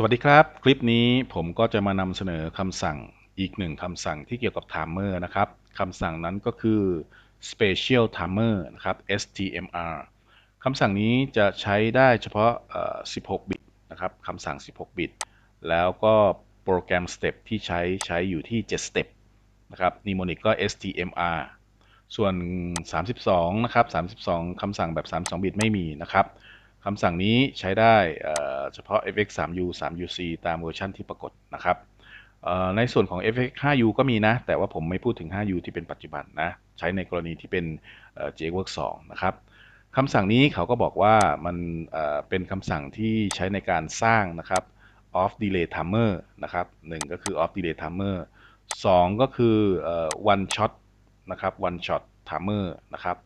สวัสดีครับ คลิปนี้ผมก็จะมานำเสนอคำสั่งอีกหนึ่งคำสั่งที่เกี่ยวกับ timer นะครับคำสั่งนั้นก็คือ special timer นะครับ stmr คำสั่งนี้จะใช้ได้เฉพาะ 16 บิตนะครับคำสั่ง 16 บิต แล้วก็โปรแกรม step ที่ใช้ใช้อยู่ที่ 7 step นะครับ mnemonic ก็ stmr ส่วน 32 นะครับ 32 คำสั่งแบบ 32 บิตไม่มีนะครับ คำสั่งนี้ใช้ได้เฉพาะ fx 3u 3uc ตามเวอร์ชันที่ปรากฏนะครับในส่วนของ fx 5u ก็มีนะ แต่ว่าผมไม่พูดถึง 5u ที่เป็นปัจจุบันนะ ใช้ในกรณีที่เป็น jwork 2นะครับคำสั่งนี้เขาก็บอกว่ามันเป็นคำสั่งที่ใช้ในการสร้างนะครับ off delay timer นะครับหนึ่งก็คือ off delay timer สองก็คือเอ่อ one shot นะครับ one shot timer นะครับ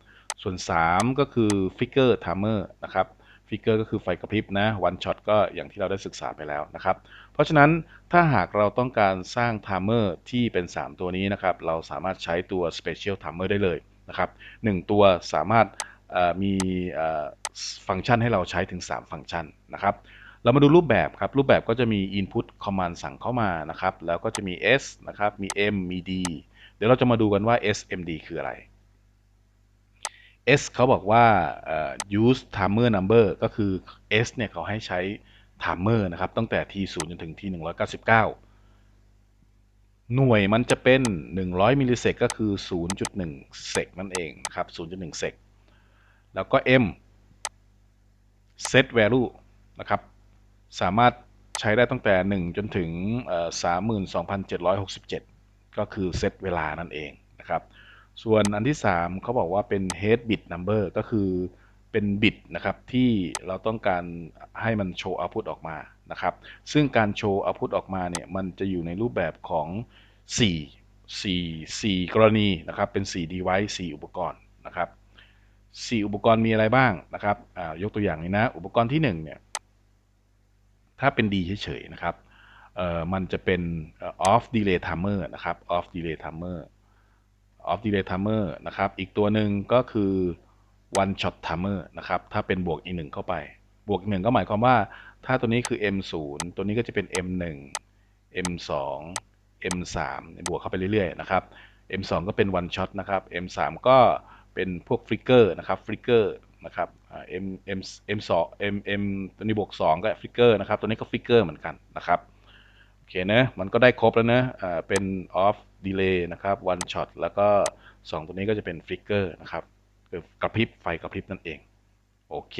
ส่วน 3 ก็คือ figure timer นะครับ ฟิกเกอร์ก็คือไฟกระพริบนะวันช็อตก็อย่างที่เราได้ศึกษาไปแล้วนะครับ เพราะฉะนั้นถ้าหากเราต้องการสร้างไทม์เมอร์ที่เป็น 3 ตัวนี้นะครับ เราสามารถใช้ตัว Special Timer ได้เลยนะครับ1ตัวสามารถมีฟังก์ชันให้เราใช้ถึง 3 ฟังก์ชันนะครับเรามาดูรูปแบบครับ รูปแบบก็จะมี Input Command สั่งเข้ามานะครับ แล้วก็จะมี S นะครับ มี M มี D เดี๋ยวเราจะมาดูกันว่า SMD คืออะไร S เขาบอกว่า use timer number ก็คือ S เนี่ยเขาให้ใช้ timer นะครับ ตั้งแต่ T 0จนถึง T 199 หน่วยมันจะเป็น 100 มิลลิเซกก็คือ 0.1 เซกนั่นเองครับ 0.1 เซก แล้วก็ M set value นะครับ สามารถใช้ได้ตั้งแต่ 1 จนถึง 32,767 ก็คือเซตเวลานั่นเองนะครับ ส่วนอันที่ 3เขาบอกว่าเป็น head bit number ก็คือเป็นบิตนะครับที่เราต้องการให้มันโชว์ output ออกมานะครับซึ่งการโชว์ output ออกมาเนี่ยมันจะอยู่ในรูปแบบของ 4 4 4 กรณีนะครับเป็น 4 device 4 อุปกรณ์นะครับ4อุปกรณ์มีอะไรบ้างนะครับยกตัวอย่างนี้นะ อุปกรณ์ที่1เนี่ยถ้าเป็นดีเฉยๆนะครับมันจะเป็น off delay timer นะครับ off delay timer of delay timer นะครับ อีกตัวหนึ่งก็คือ one shot timer นะครับ ถ้าเป็นบวกอีกหนึ่งเข้าไป บวกหนึ่งก็หมายความว่า ถ้าตัวนี้คือ m 0 ตัวนี้ก็จะเป็น m 1 m 2 m 3 บวกเข้าไปเรื่อยๆ นะครับ m 2 ก็เป็น one shot นะครับ m 3 ก็เป็นพวกฟลิกเกอร์นะครับ ฟลิกเกอร์นะครับ m m m 2 m m ตัวนี้บวก2ก็ฟลิกเกอร์นะครับ ตัวนี้ก็ฟลิกเกอร์เหมือนกันนะครับ โอเคนะมันก็ได้ครบแล้วนะอ่าเป็น off ดีเลย์นะครับ one shot แล้วก็ 2 ตัวนี้ก็จะเป็นฟลิกเกอร์นะครับคือกระพริบไฟกระพริบนั่นเอง โอเค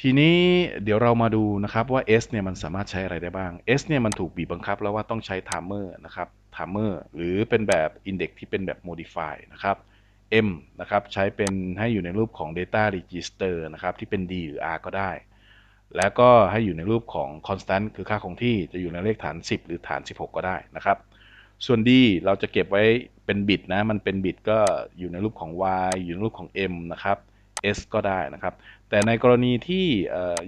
ทีนี้เดี๋ยวเรามาดูนะครับว่า S เนี่ยมันสามารถใช้อะไรได้บ้าง S เนี่ยมันถูกบีบบังคับแล้วว่าต้องใช้ timer นะครับ timer หรือเป็นแบบ index ที่เป็นแบบ modify นะครับ M นะครับใช้เป็นให้อยู่ในรูปของ data register นะครับที่เป็น D หรือ R ก็ได้ แล้วก็ให้อยู่ในรูปของ constant คือค่าคงที่จะอยู่ในเลขฐาน 10 หรือฐาน 16 ก็ได้นะครับ ส่วน D เราจะเก็บไว้เป็นบิตนะ มันเป็นบิตก็อยู่ในรูปของ Y อยู่ในรูปของ M นะครับ S ก็ได้นะครับ แต่ในกรณีที่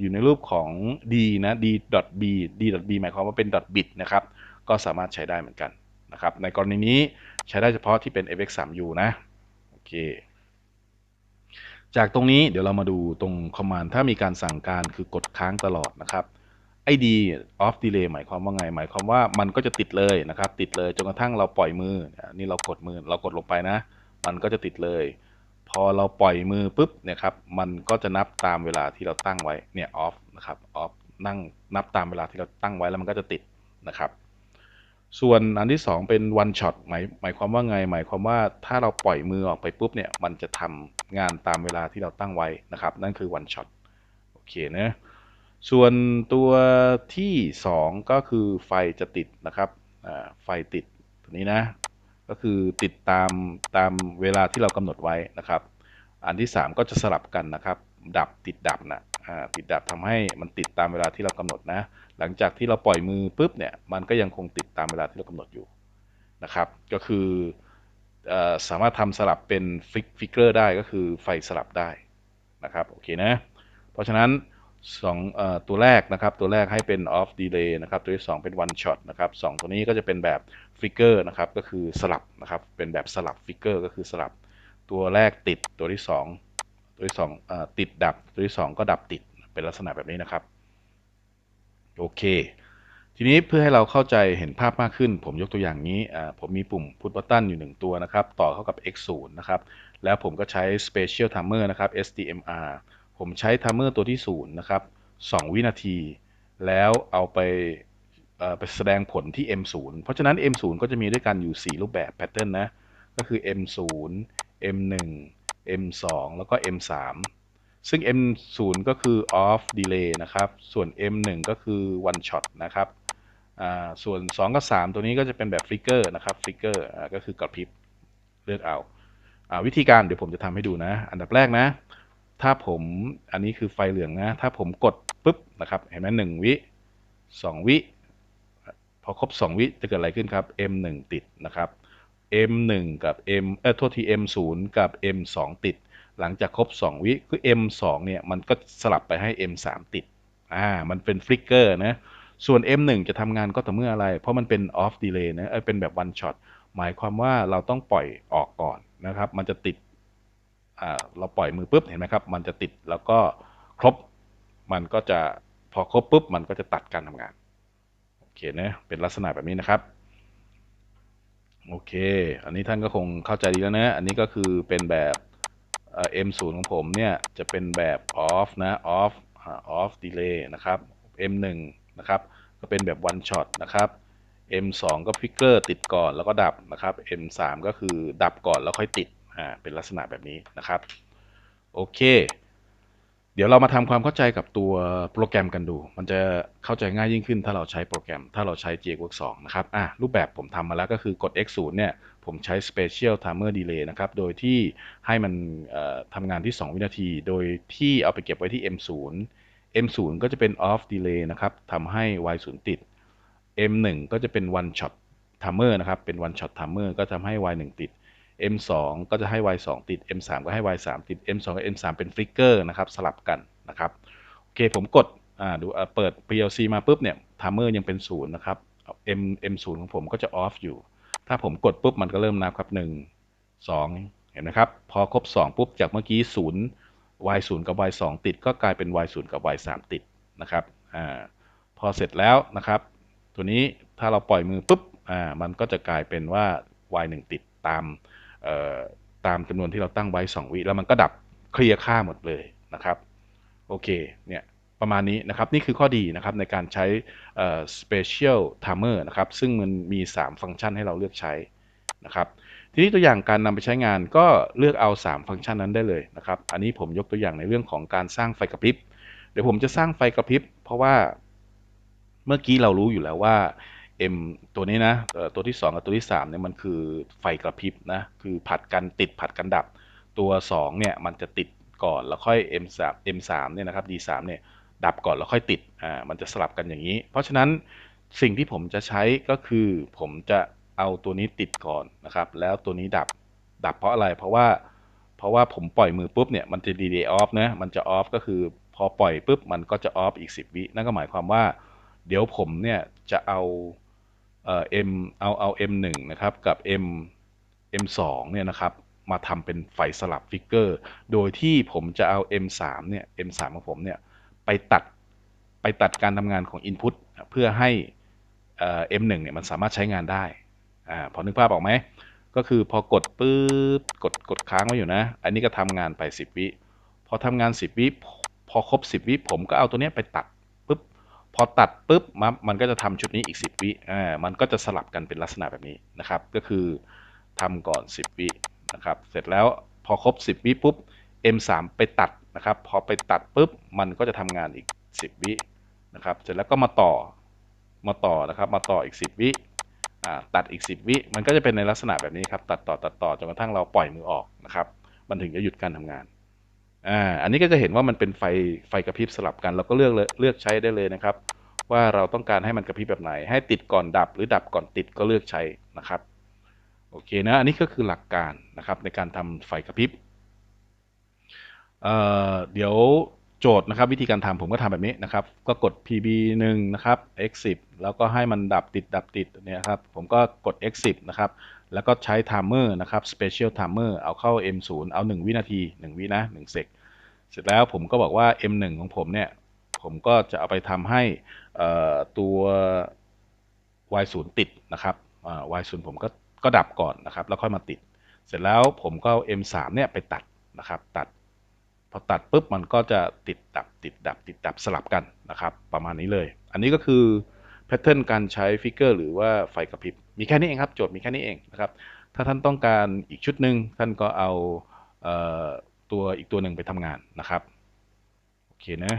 อยู่ในรูปของ D นะ D.B D.B หมายความว่าเป็น .bit นะครับ ก็สามารถใช้ได้เหมือนกันนะครับ ในกรณีนี้ใช้ได้เฉพาะที่เป็น fx3u นะ โอเค จากตรงนี้เดี๋ยวเรามาดูตรงคอมมานด์ถ้ามีการสั่งการคือกดค้างตลอดนะครับไอ้ D off delay หมายความว่าไง หมายความว่ามันก็จะติดเลยนะครับ ติดเลยจนกระทั่งเราปล่อยมือ นี่เรากดมือเรากดลงไปนะ มันก็จะติดเลย พอเราปล่อยมือปุ๊บเนี่ยครับ มันก็จะนับตามเวลาที่เราตั้งไว้ เนี่ย off นะครับ off นั่งนับตามเวลาที่เราตั้งไว้แล้วมันก็จะติดนะครับ ส่วนอันที่ 2 เป็น one shot หมายหมายความว่าไง หมายความว่าถ้าเราปล่อยมือออกไปปุ๊บเนี่ย มันจะทำ งานตามเวลาที่เราตั้งไว้นะครับ นั่นคือ one shot โอเคนะส่วนตัวที่ 2 ก็คือไฟจะติดนะครับไฟติดตัวนี้นะก็คือติดตามตามเวลาที่เรากำหนดไว้นะครับ อันที่ 3 ก็จะสลับกันนะครับ ดับติดดับนะติดดับทำให้มันติดตามเวลาที่เรากำหนดนะ หลังจากที่เราปล่อยมือปุ๊บเนี่ยมันก็ยังคงติดตามเวลาที่เรากำหนดอยู่นะครับ ก็คือ สามารถทำสลับเป็นฟิกเกอร์ได้ก็คือไฟสลับได้นะครับโอเคนะเพราะฉะนั้นสองตัวแรกนะครับตัวแรกให้เป็น off delay นะครับตัวที่ 2 เป็น one shot นะครับสตัวนี้ก็จะเป็นแบบ flicker นะครับก็คือสลับนะครับเป็นแบบสลับ flicker ก็คือสลับตัวแรกติดตัวที่ 2 ตัวที่2ติดดับตัวที่ 2 ก็ดับติดเป็นลักษณะแบบนี้นะครับโอเค ทีนี้เพื่อให้เราเข้าใจเห็นภาพมากขึ้น ผมยกตัวอย่างนี้ผมมีปุ่ม put button อยู่ 1 ตัวนะครับ ต่อเข้ากับ x 0 นะครับ แล้วผมก็ใช้ special timer นะครับ STMR ผมใช้ timer ตัวที่ 0 นะครับ 2 วินาที แล้วเอาไปไปแสดงผลที่ M 0 เพราะฉะนั้น M 0 ก็จะมีด้วยกันอยู่ 4 รูปแบบ pattern นะ ก็คือ M 0 M 1 M 2 แล้วก็ M 3 ซึ่ง M 0 ก็คือ off delay นะครับ ส่วน M 1 ก็คือ one shot นะครับ ส่วน 2 กับ 3 ตัวนี้ก็จะเป็นแบบ flicker นะครับ flicker อ่าก็คือกระพริบเลือกเอาอวิธีการเดี๋ยวผมจะทำให้ดูนะ อันดับแรกนะ ถ้าผมอันนี้คือไฟเหลืองนะ ถ้าผมกดปุ๊บนะครับเห็นไหมหนึ่งวิสองวิพอครบ 2 วิจะเกิดอะไรขึ้นครับ M1 ติดนะครับ M1 กับ M เออโทษที M0 กับ M2 ติด หลังจากครบ 2 วิคือ M2 เนี่ยมันก็สลับไปให้ M3 ติดอ่ามันเป็นฟลิกเกอร์นะ ส่วน M1 จะทำงานก็ต่อเมื่ออะไร เพราะมันเป็น off delay นะเป็นแบบ one shot หมายความว่าเราต้องปล่อยออกก่อนนะครับ มันจะติดเราปล่อยมือปุ๊บเห็นไหมครับ มันจะติดแล้วก็ครบ มันก็จะพอครบปุ๊บ มันก็จะตัดการทำงาน โอเคนะเป็นลักษณะแบบนี้นะครับโอเค อันนี้ท่านก็คงเข้าใจดีแล้วนะ อันนี้ก็คือเป็นแบบเอ่อ M0 ของผมเนี่ย จะเป็นแบบ off นะ off off delay นะครับ M1 นะครับก็เป็นแบบ one shot นะครับ M2 ก็ฟิกเกอร์ติดก่อนแล้วก็ดับนะครับ M3 ก็คือดับก่อนแล้วค่อยติดอ่าเป็นลักษณะแบบนี้นะครับโอเค เดี๋ยวเรามาทำความเข้าใจกับตัวโปรแกรมกันดู มันจะเข้าใจง่ายยิ่งขึ้นถ้าเราใช้โปรแกรม ถ้าเราใช้ JWorks 2นะครับอะรูปแบบผมทำมาแล้วก็คือกด X0 เนี่ยผมใช้ Special Timer Delay นะครับ โดยที่ให้มันทำงานที่ 2 วินาที โดยที่เอาไปเก็บไว้ที่ M0 M0 ก็จะเป็น Off Delay นะครับทำให้ Y0 ติด M1 ก็จะเป็น One Shot Timer นะครับ เป็น One Shot Timer ก็ทำให้ Y1 ติด M2 ก็จะให้ Y2 ติด M3 ก็ให้ Y3 ติด M2 กับ M3 เป็นฟลิกเกอร์นะครับ สลับกันนะครับ โอเค ผมกดอ่าดูเปิด PLC มาปุ๊บเนี่ย timer ยังเป็นศูนย์นะครับ M M0 ของผมก็จะ off อยู่ ถ้าผมกดปุ๊บมันก็เริ่มนับครับ 1 2 เห็นไหมครับ พอครบ 2 ปุ๊บจากเมื่อกี้ 0 Y0 กับ Y2 ติดก็กลายเป็น Y0 กับ Y3 ติดนะครับอ่าพอเสร็จแล้วนะครับ ตัวนี้ถ้าเราปล่อยมือปุ๊บอ่ามันก็จะกลายเป็นว่า Y1 ติดตามเอ่อตามจำนวนที่เราตั้งไว้ 2 วิแล้วมันก็ดับเคลียร์ค่าหมดเลยนะครับโอเคเนี่ยประมาณนี้นะครับ นี่คือข้อดีนะครับในการใช้เอ่อ special timer นะครับ ซึ่งมันมี 3 ฟังก์ชันให้เราเลือกใช้นะครับ ทีนี้ตัวอย่างการนำไปใช้งานก็เลือกเอา 3 ฟังก์ชันนั้นได้เลยนะครับ อันนี้ผมยกตัวอย่างในเรื่องของการสร้างไฟกระพริบ เดี๋ยวผมจะสร้างไฟกระพริบ เพราะว่าเมื่อกี้เรารู้อยู่แล้วว่า M ตัวนี้นะตัวที่ 2 กับตัวที่3เนี่ยมันคือไฟกระพริบนะคือผัดกันติดผัดกันดับ ตัว 2 เนี่ยมันจะติดก่อนแล้วค่อย M3 M3 เนี่ยนะครับ D3 เนี่ยดับก่อนแล้วค่อยติดอ่ามันจะสลับกันอย่างนี้ เพราะฉะนั้นสิ่งที่ผมจะใช้ก็คือผมจะ เอาตัวนี้ติดก่อนนะครับ แล้วตัวนี้ดับดับเพราะอะไร เพราะว่า เพราะว่าผมปล่อยมือปุ๊บเนี่ยมันจะ delay off นะมันจะ off ก็คือพอปล่อยปุ๊บมันก็จะ off อีก 10 วินั่นก็หมายความว่า เดี๋ยวผมเนี่ยจะเอาเอ่อ M เอาเอา M1 นะครับกับ M M2 เนี่ยนะครับมาทำเป็นไฟสลับฟิกเกอร์ โดยที่ผมจะเอา M3 เนี่ย M3 ของผมเนี่ยไปตัดไปตัดการทำงานของ Input เพื่อให้เอ่อ M1 เนี่ยมันสามารถใช้งานได้ อ่าพอนึกภาพออกไหมก็คือพอกดปุ๊บกดกดค้างไว้อยู่นะ อันนี้ก็ทำงานไป 10 วิพอทำงาน 10 วิพอครบ 10 วิผมก็เอาตัวเนี้ยไปตัดปุ๊บพอตัดปุ๊บมนมันก็จะทำชุดนี้อีก 10 วิอ่ามันก็จะสลับกันเป็นลักษณะแบบนี้นะครับ ก็คือทำก่อน 10 วินะครับ เสร็จแล้วพอครบ 10 วิปุ๊บ M3 ไปตัดนะครับ พอไปตัดปุ๊บมันก็จะทำงานอีก 10 วินะครับ เสร็จแล้วก็มาต่อมาต่อนะครับ มาต่ออีก 10 วิ ตัดอีก 10 วิ มันก็จะเป็นในลักษณะแบบนี้ครับ ตัดต่อตัดต่อจนกระทั่งเราปล่อยมือออกนะครับ มันถึงจะหยุดการทำงานอ่าอันนี้ก็จะเห็นว่ามันเป็นไฟไฟกระพริบสลับกัน เราก็เลือกเลือกใช้ได้เลยนะครับ ว่าเราต้องการให้มันกระพริบแบบไหน ให้ติดก่อนดับ หรือดับก่อนติดก็เลือกใช้นะครับโอเคนะอันนี้ก็คือหลักการนะครับในการทำไฟกระพริบเอ่อเดี๋ยว โจทย์นะครับวิธีการทำผมก็ทำแบบนี้นะครับ ก็กด pb 1นะครับ x 10แล้วก็ให้มันดับติดดับติดเนี่ยครับผมก็กด x 10นะครับแล้วก็ใช้ timer นะครับ special timer เอาเข้า m 0เอา 1 วินาที 1 วินะ1เซกเสร็จแล้วผมก็บอกว่า m 1ของผมเนี่ย ผมก็จะเอาไปทำให้ตัว y 0ติดนะครับ y 0ผมก็ก็ดับก่อนนะครับ แล้วค่อยมาติด เสร็จแล้วผมก็เอา m 3เนี่ยไปตัดนะครับ ตัด พอตัดปุ๊บมันก็จะติดดับติดดับติดดับสลับกันนะครับประมาณนี้เลย อันนี้ก็คือแพทเทิร์นการใช้ฟิกเกอร์หรือว่าไฟกระพริบมีแค่นี้เองครับโจทย์มีแค่นี้เองนะครับถ้าท่านต้องการอีกชุดหนึ่งท่านก็เอาเออตัวอีกตัวหนึ่งไปทำงานนะครับโอเคนะ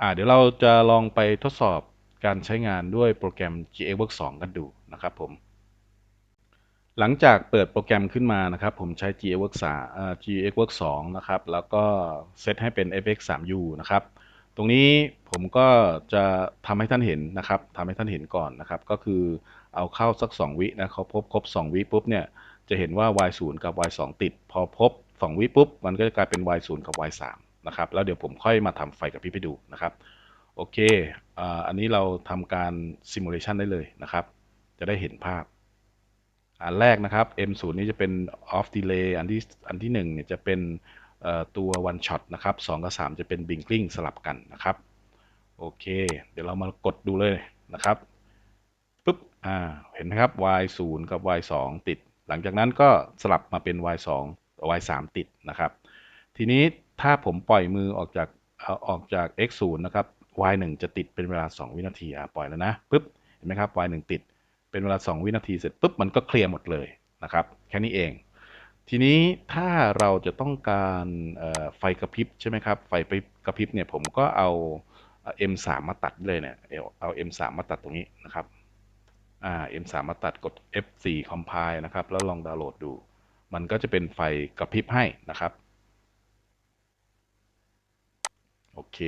อ่าเดี๋ยวเราจะลองไปทดสอบการใช้งานด้วยโปรแกรม GX Work 2 กันดูนะครับผม หลังจากเปิดโปรแกรมขึ้นมานะครับ ผมใช้ GXWorks 3เอ่อ GXWorks 2นะครับ แล้วก็เซตให้เป็น FX 3U นะครับ ตรงนี้ผมก็จะทำให้ท่านเห็นนะครับทำให้ท่านเห็นก่อนนะครับ ก็คือเอาเข้าสัก 2 วินะเขาพบครบ 2 วิปุ๊บเนี่ย จะเห็นว่า y 0กับ y 2ติด พอพบ 2 วิปุ๊บ มันก็จะกลายเป็น y 0กับ y 3นะครับ แล้วเดี๋ยวผมค่อยมาทำไฟกับพี่ไปดูนะครับ โอเคอ่อันนี้เราทำการ simulation ได้เลยนะครับ จะได้เห็นภาพ อันแรกนะครับ M0 นี่จะเป็น off delay อันที่อันที่1เนี่ยจะเป็นตัว one shot นะครับ2กับ 3 จะเป็น blinking สลับกันนะครับ โอเค เดี๋ยวเรามากดดูเลยนะครับปุ๊บอ่าเห็นไหมครับ y 0 กับ y 2 ติด หลังจากนั้นก็สลับมาเป็น y 2 y 3 ติดนะครับ ทีนี้ถ้าผมปล่อยมือออกจากอออกจาก x 0 นะครับ y 1 จะติดเป็นเวลา 2 วินาทีอะปล่อยแล้วนะปุ๊บเห็นไหมครับ y 1 ติด เป็นเวลา 2 วินาทีเสร็จปุ๊บมันก็เคลียร์หมดเลยนะครับ แค่นี้เอง ทีนี้ถ้าเราจะต้องการไฟกระพริบใช่ไหมครับ ไฟไปกระพริบเนี่ยผมก็เอา M3 มาตัดเลยเนี่ยเอา M3 มาตัดตรงนี้นะครับอ่า M3 มาตัดกด F4 compile นะครับ แล้วลองดาวน์โหลดดู มันก็จะเป็นไฟกระพริบให้นะครับ โอเค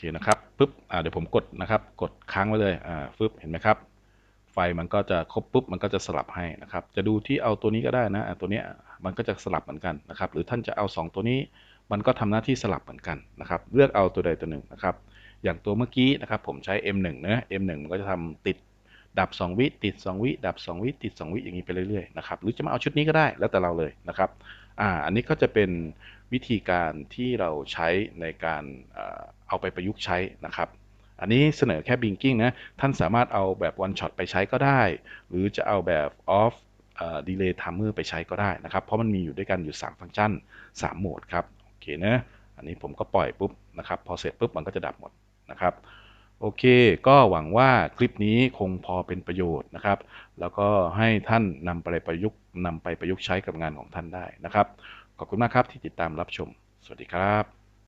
คนะครับปุ๊บเดี๋ยวผมกดนะครับ กดค้างไว้เลยอ่าฟึบเห็นไหมครับ ไฟมันก็จะครบปุ๊บมันก็จะสลับให้นะครับ จะดูที่เอาตัวนี้ก็ได้นะตัวนี้มันก็จะสลับเหมือนกันนะครับ หรือท่านจะเอา 2 ตัวนี้มันก็ทำหน้าที่สลับเหมือนกันนะครับ เลือกเอาตัวใดตัวหนึ่งนะครับ อย่างตัวเมื่อกี้นะครับ ผมใช้ M1 นะ M1 มันก็จะทำติดดับ 2 วิ ติด 2 วิ ดับ 2 วิ ติด 2 วิ อย่างนี้ไปเรื่อยๆนะครับ หรือจะมาเอาชุดนี้ก็ได้แล้วแต่เราเลยนะครับ อ่า อันนี้ก็จะเป็นวิธีการที่เราใช้ในการ เอาไปประยุกต์ใช้นะครับ อันนี้เสนอแค่ Blinking นะ ท่านสามารถเอาแบบ one shot ไปใช้ก็ได้ หรือจะเอาแบบ off เอ่อ delay timer ไปใช้ก็ได้นะครับ เพราะมันมีอยู่ด้วยกันอยู่ 3 ฟังก์ชัน 3 โหมดครับ โอเคนะ อันนี้ผมก็ปล่อยปุ๊บนะครับ พอเสร็จปุ๊บมันก็จะดับหมดนะครับ โอเค ก็หวังว่าคลิปนี้คงพอเป็นประโยชน์นะครับ แล้วก็ให้ท่านนำไปประยุกต์นำไปประยุกต์ใช้กับงานของท่านได้นะครับ ขอบคุณมากครับที่ติดตามรับชม สวัสดีครับ